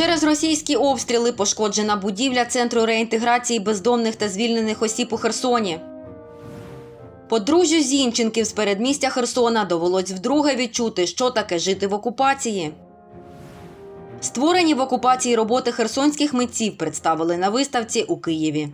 Через російські обстріли пошкоджена будівля центру реінтеграції бездомних та звільнених осіб у Херсоні. Подружжю Зінченків з передмістя Херсона довелось вдруге відчути, що таке жити в окупації. Створені в окупації роботи херсонських митців представили на виставці у Києві.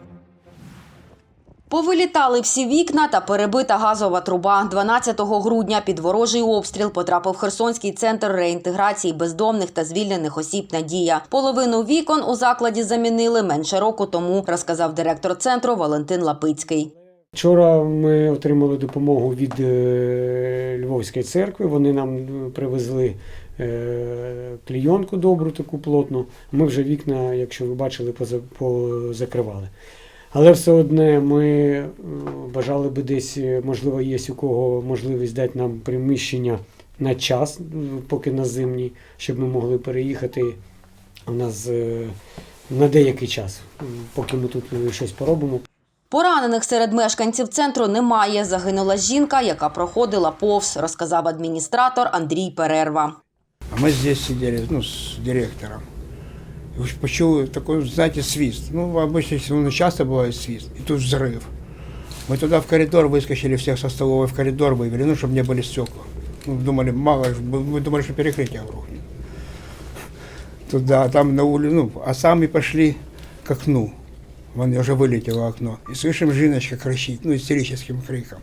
Повилітали всі вікна та перебита газова труба. 12 грудня під ворожий обстріл потрапив Херсонський центр реінтеграції бездомних та звільнених осіб Надія. Половину вікон у закладі замінили менше року тому, розказав директор центру Валентин Лапицький. Вчора ми отримали допомогу від е, Львовської церкви. Вони нам е, привезли е, клійонку добру, таку плотну. Ми вже вікна, якщо ви бачили, поза- позакривали. Але все одне ми е, бажали би десь, е, можливо, є у кого можливість дати нам приміщення на час, е, поки на зимній, щоб ми могли переїхати у нас на деякий час, поки ми тут щось поробимо. Поранених серед мешканців центру немає. Загинула жінка, яка проходила повз, розказав адміністратор Андрій Перерва. А мы здесь сидели, ну, с директором. И уж почему такой, знаете, свист. Ну, обычно, если ну, часто бывает свист, и тут взрыв. Мы туда в коридор выскочили, всех со столовой в коридор вывели, ну, чтобы не были стекла. Ну, думали, мало, ли, мы мы думали, что перекрытие рухнет. Туда, а там на улицу, ну, а сами пошли к окну. Вон уже вылетело окно. И слышим, Жиночка кричит, ну, истерическим криком.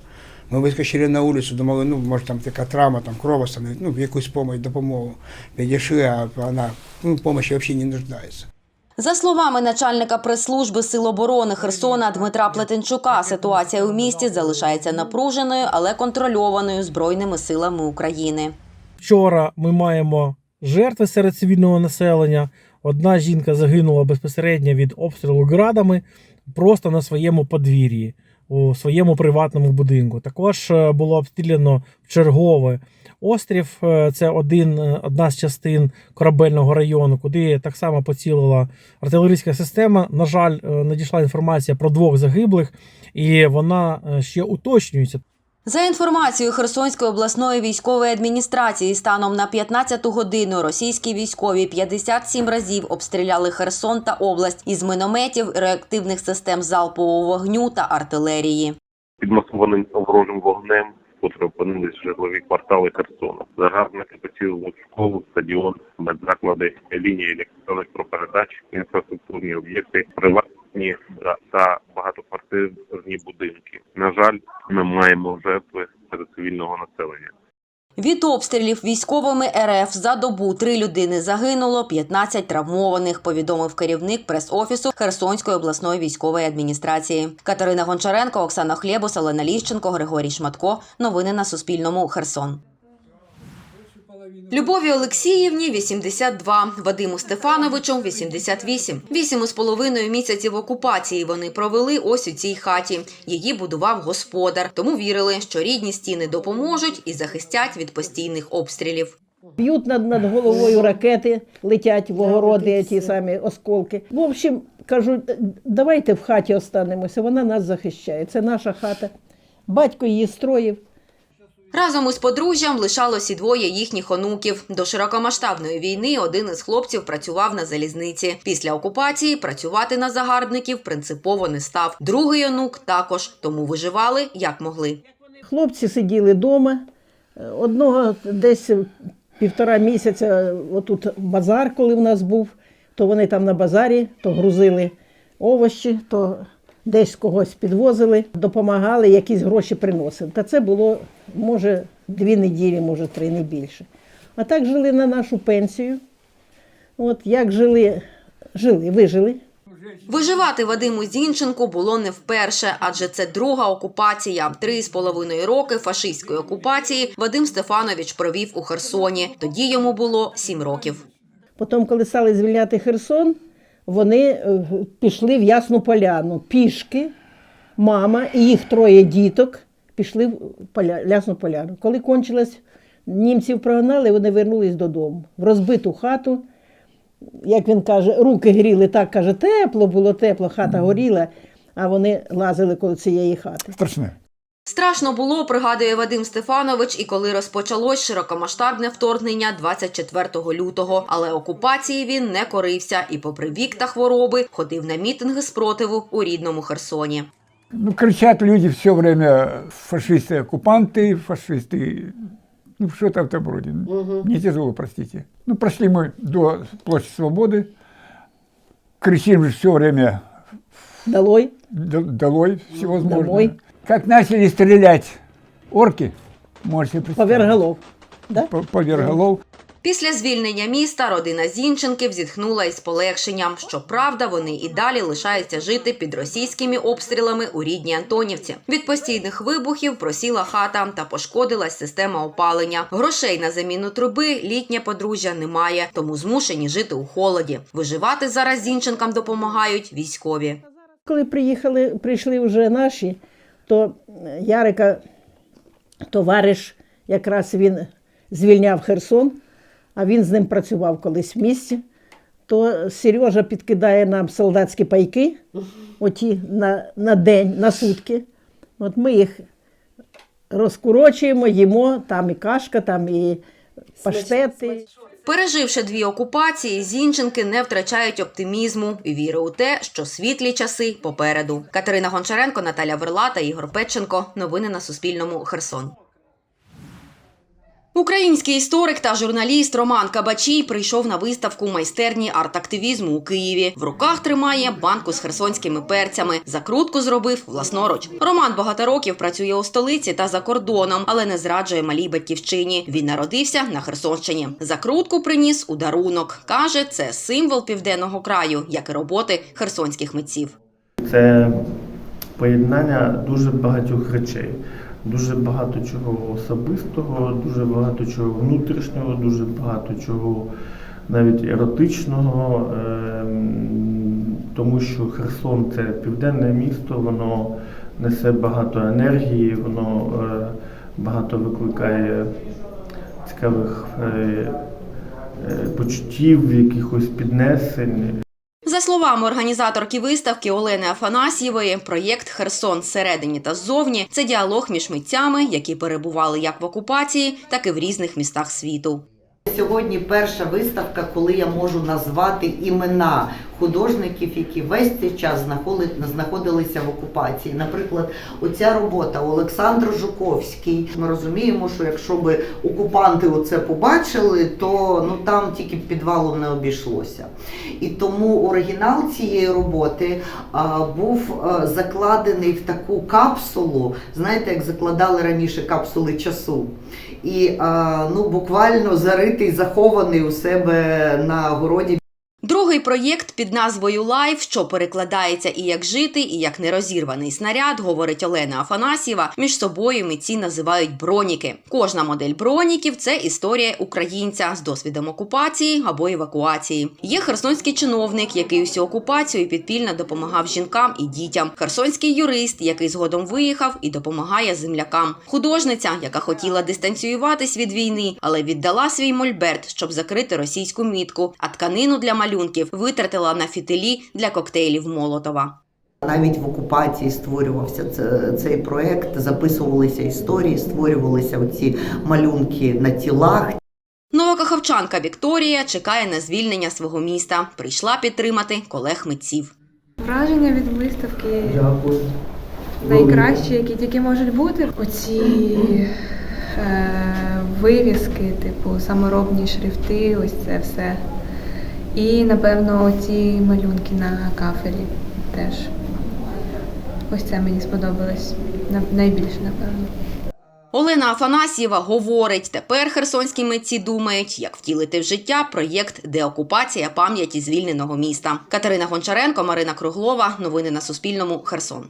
Ми вискочили на вулицю, думали, ну, може там така травма, там кров остановить, ну, якусь допомогу, допомогу. Підійшли, а вона, ну, допомоги взагалі не нуждається. За словами начальника прес-служби Сил оборони Херсона Дмитра Плетенчука, ситуація у місті залишається напруженою, але контрольованою збройними силами України. Вчора ми маємо жертви серед цивільного населення. Одна жінка загинула безпосередньо від обстрілу градами просто на своєму подвір'ї у своєму приватному будинку. Також е, було обстріляно чергове острів. е, Це один, е, одна з частин корабельного району, куди так само поцілила артилерійська система. На жаль, надійшла інформація про двох загиблих, і вона ще уточнюється. За інформацією Херсонської обласної військової адміністрації, станом на 15 годину російські військові 57 разів обстріляли Херсон та область із мінометів, реактивних систем залпового вогню та артилерії. підмасованим ворожим вогнем, в житлові квартали Херсона. Загарбники поцілили школу, стадіон, медзаклади, лінії електропередач, інфраструктурні об'єкти, приватні та- та багатоквартирні будинки. На жаль, ми маємо жертви серед цивільного населення. Від обстрілів військовими РФ за добу три людини загинуло, 15 травмованих, повідомив керівник прес-офісу Херсонської обласної військової адміністрації. Катерина Гончаренко, Оксана Хлєбус, Олена Ліщенко, Григорій Шматко. Новини на Суспільному. Херсон. Любові Олексіївні 82, Вадиму Стефановичу 88. Вісім із половиною місяців окупації вони провели ось у цій хаті. Її будував господар, тому вірили, що рідні стіни допоможуть і захистять від постійних обстрілів. Б'ють над, над головою ракети, летять в огороди ті самі осколки. В общем, кажу, давайте в хаті останемося, вона нас захищає. Це наша хата. Батько її строїв. Разом із подружжям лишалось і двоє їхніх онуків. До широкомасштабної війни один із хлопців працював на залізниці. Після окупації працювати на загарбників принципово не став. Другий онук також, тому виживали як могли. Хлопці сиділи вдома. Одного десь півтора місяця, отут базар, коли в нас був, то вони там на базарі, то грузили овочі, то десь когось підвозили, допомагали, якісь гроші приносили. Та це було, може, дві неділі, може, три, не більше. А так жили на нашу пенсію. От як жили, жили, вижили. Виживати Вадиму Зінченку було не вперше, адже це друга окупація. Три з половиною роки фашистської окупації Вадим Стефанович провів у Херсоні. Тоді йому було сім років. Потім, коли стали звільняти Херсон, вони е, пішли в Ясну Поляну пішки, мама і їх троє діток пішли в Ясну Поляну. Коли кончилось, німців прогнали, вони вернулись додому. В розбиту хату, як він каже, руки гріли, так каже, тепло було, тепло, хата горіла, а вони лазили коло цієї хати. Страшне. Страшно було, пригадує Вадим Стефанович, і коли розпочалось широкомасштабне вторгнення 24 лютого. Але окупації він не корився і, попри вік та хвороби, ходив на мітинги спротиву у рідному Херсоні. Ну, кричат люди все время фашисты-оккупанты, фашисты, ну, что-то в этом роде. Не тяжело, простите. Ну, прошли мы до площади Свободы, кричим же все время Долой. «Д- долой всевозможное. Домой. Как начали стрелять орки, можете представить. Поверх голов. Да? По- Поверх голов. Після звільнення міста родина Зінченків зітхнула із полегшенням. Щоправда, вони і далі лишаються жити під російськими обстрілами у рідній Антонівці. Від постійних вибухів просіла хата та пошкодилась система опалення. Грошей на заміну труби літнє подружжя немає, тому змушені жити у холоді. Виживати зараз Зінченкам допомагають військові. Коли приїхали, прийшли вже наші, то е, Ярика, товариш, якраз він звільняв Херсон, а він з ним працював колись в місті. То Сережа підкидає нам солдатські пайки, оті на, на день, на сутки. От ми їх розкурочуємо, їмо, там і кашка, там і паштети. Переживши дві окупації, зінченки не втрачають оптимізму і віри у те, що світлі часи попереду. Катерина Гончаренко, Наталя Верла та Ігор Петченко. Новини на Суспільному. Херсон. Український історик та журналіст Роман Кабачій прийшов на виставку майстерні арт-активізму у Києві. В руках тримає банку з херсонськими перцями. Закрутку зробив власноруч. Роман багато років працює у столиці та за кордоном, але не зраджує малій батьківщині. Він народився на Херсонщині. Закрутку приніс у дарунок. каже, це символ південного краю, як і роботи херсонських митців. Це поєднання дуже багатьох речей, дуже багато чого особистого, дуже багато чого внутрішнього, дуже багато чого навіть еротичного, ем, тому що Херсон це південне місто, воно несе багато енергії, воно е, багато викликає цікавих е, е, почуттів, якихось піднесень. Словами організаторки виставки Олени Афанасьєвої, проєкт Херсон всередині та ззовні це діалог між митцями, які перебували як в окупації, так і в різних містах світу. Сьогодні перша виставка, коли я можу назвати імена художників, які весь цей час знаходилися в окупації. Наприклад, оця робота Олександр Жуковський. Ми розуміємо, що якщо би окупанти оце побачили, то ну там тільки підвалом не обійшлося. І тому оригінал цієї роботи а, був а, закладений в таку капсулу, знаєте, як закладали раніше капсули часу. І ну, буквально заритий, захований у себе на городі Другий проєкт під назвою Лайф, що перекладається і як жити, і як нерозірваний снаряд, говорить Олена Афанасьєва. Між собою митці називають броніки. Кожна модель броніків це історія українця з досвідом окупації або евакуації. Є херсонський чиновник, який усю окупацію підпільно допомагав жінкам і дітям. Херсонський юрист, який згодом виїхав і допомагає землякам. Художниця, яка хотіла дистанціюватись від війни, але віддала свій мольберт, щоб закрити російську мітку, а тканину для малюнків витратила на фітилі для коктейлів Молотова. Навіть в окупації створювався цей проект, записувалися історії, створювалися оці малюнки на тілах. Новокаховчанка Вікторія чекає на звільнення свого міста. Прийшла підтримати колег митців. Враження від виставки найкращі, які тільки можуть бути. Оці е, вивіски, типу саморобні шрифти, ось це все. І, напевно, ці малюнки на кафелі теж. Ось це мені сподобалось на- найбільше, напевно. Олена Афанасьєва говорить, тепер херсонські митці думають, як втілити в життя проєкт деокупація пам'яті звільненого міста. Катерина Гончаренко, Марина Круглова. Новини на Суспільному. Херсон.